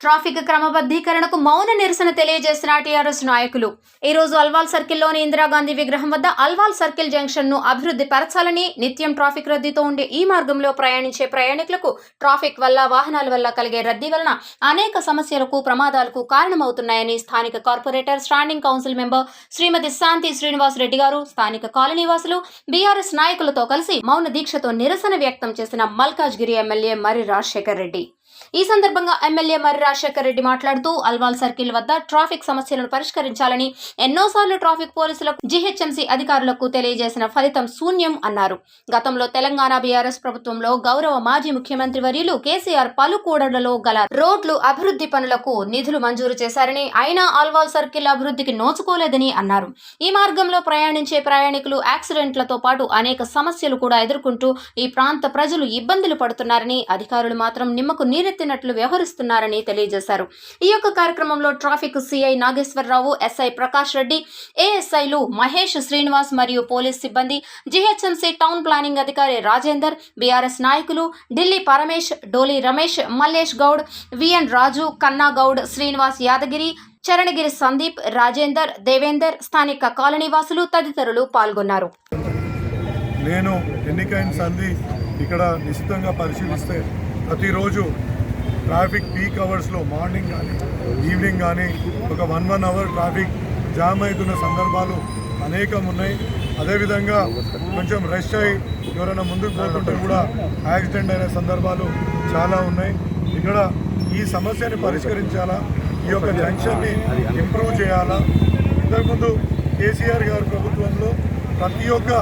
Traffic క్రమబద్ధీకరణకు మౌన నిరసన తెలియజేసిన టీఆర్ఎస్ నాయకులు. ఈ రోజు అల్వాల్ సర్కిల్లోని ఇందిరాగాంధీ విగ్రహం వద్ద అల్వాల్ సర్కిల్ జంక్షన్ను అభివృద్ధి పరచాలని నిత్యం ట్రాఫిక్ రద్దీతో ఉండే ఈ మార్గంలో ప్రయాణించే ప్రయాణికులకు ట్రాఫిక్ వల్ల వాహనాల వల్ల కలిగే రద్దీ వలన అనేక సమస్యలకు ప్రమాదాలకు కారణమవుతున్నాయని స్థానిక corporator standing council member Shrimati Shanti Srinivas Reddy garu స్థానిక కాలనీవాసులు బీఆర్ఎస్ నాయకులతో కలిసి మౌన దీక్షతో నిరసన వ్యక్తం చేసిన మల్కాజ్గిరి ఎమ్మెల్యే మరి రాజశేఖర్ రెడ్డి. ఈ సందర్భంగా ఎమ్మెల్యే మర్రి రాజశేఖర్ రెడ్డి మాట్లాడుతూ అల్వాల్ సర్కిల్ వద్ద ట్రాఫిక్ సమస్యలను పరిష్కరించాలని ఎన్నోసార్లు ట్రాఫిక్ పోలీసులకు జీహెచ్ఎంసీ అధికారులకు తెలియజేసిన ఫలితం శూన్యం అన్నారు. గతంలో తెలంగాణ బీఆర్ఎస్ ప్రభుత్వంలో గౌరవ మాజీ ముఖ్యమంత్రి వర్యులు కేసీఆర్ పలు కూడళ్ళలో గల రోడ్లు అభివృద్ధి పనులకు నిధులు మంజూరు చేశారని అయినా అల్వాల్ సర్కిల్ అభివృద్ధికి నోచుకోలేదని అన్నారు. ఈ మార్గంలో ప్రయాణించే ప్రయాణికులు యాక్సిడెంట్లతో పాటు అనేక సమస్యలు కూడా ఎదుర్కొంటూ ఈ ప్రాంత ప్రజలు ఇబ్బందులు పడుతున్నారని అధికారులు మాత్రం నిమ్మకు నీరు నీరెత్తినట్లు వ్యవహరిస్తున్నారని తెలియజేశారు. ఈ యొక్క కార్యక్రమంలో traffic CI Nageswara Rao SI Prakash Reddy ఏఎస్ఐలు Mahesh Srinivas మరియు పోలీస్ సిబ్బంది జీహెచ్ఎంసీ టౌన్ ప్లానింగ్ అధికారి రాజేందర్ బీఆర్ఎస్ నాయకులు ఢిల్లీ పరమేష్ డోలి రమేష్ మల్లేష్ గౌడ్ విఎన్ రాజు కన్నా గౌడ్ శ్రీనివాస్ యాదగిరి చరణగిరి సందీప్ రాజేందర్ దేవేందర్ స్థానిక కాలనీవాసులు తదితరులు పాల్గొన్నారు. నేను ఎన్నికైన సంధి ఇక్కడ నిశ్చితంగా పరిశీలిస్తే ప్రతిరోజు ట్రాఫిక్ పీక్ అవర్స్లో మార్నింగ్ కానీ ఈవినింగ్ కానీ ఒక one one hour traffic jam అవుతున్న సందర్భాలు అనేకం ఉన్నాయి. అదేవిధంగా కొంచెం రష్ అయి ఎవరైనా ముందుకు పోతుంటే కూడా యాక్సిడెంట్ అయిన సందర్భాలు చాలా ఉన్నాయి. ఇక్కడ ఈ సమస్యని పరిష్కరించాలా? ఈ యొక్క జంక్షన్ని ఇంప్రూవ్ చేయాలా? ఇంతకుముందు కేసీఆర్ గారి ప్రభుత్వంలో ప్రతి ఒక్క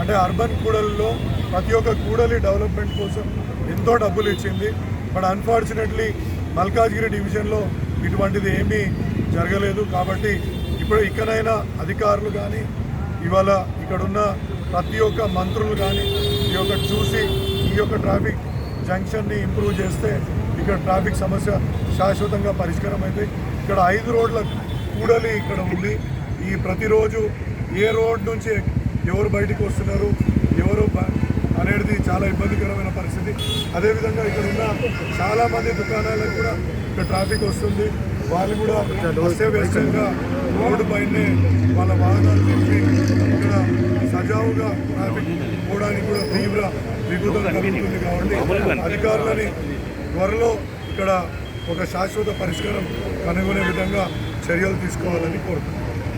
అంటే అర్బన్ కూడలిలో ప్రతి ఒక్క కూడలి డెవలప్మెంట్ కోసం ఎంతో డబ్బులు ఇచ్చింది. బట్ అన్ఫార్చునేట్లీ మల్కాజ్గిరి డివిజన్లో ఇటువంటిది ఏమీ జరగలేదు కాబట్టి ఇప్పుడు ఇక్కడైనా అధికారులు కానీ ఇవాళ ఇక్కడున్న ప్రతి ఒక్క మంత్రులు కానీ ఈ యొక్క చూసి ఈ యొక్క ట్రాఫిక్ జంక్షన్ని ఇంప్రూవ్ చేస్తే ఇక్కడ ట్రాఫిక్ సమస్య శాశ్వతంగా పరిష్కారం అయితే ఇక్కడ ఐదు రోడ్ల కూడలి ఇక్కడ ఉంది. ఈ ప్రతిరోజు ఏ రోడ్ నుంచి ఎవరు బయటికి వస్తున్నారు ఎవరు బ- అనేది చాలా ఇబ్బందికరమైన పరిస్థితి. అదేవిధంగా ఇక్కడ ఉన్న చాలామంది దుకాణాలకు కూడా ఇక్కడ ట్రాఫిక్ వస్తుంది. వాళ్ళు కూడా అస్తవ్యస్తంగా రోడ్డు పైనే వాళ్ళ వాహనాలు నిలిపి ఇక్కడ సజావుగా ట్రాఫిక్ పోవడానికి కూడా తీవ్ర విఘాతం కలుగుతుంది కాబట్టి అధికారులని త్వరలో ఇక్కడ ఒక శాశ్వత పరిష్కారం కనుగొనే విధంగా చర్యలు తీసుకోవాలని కోరుతున్నాను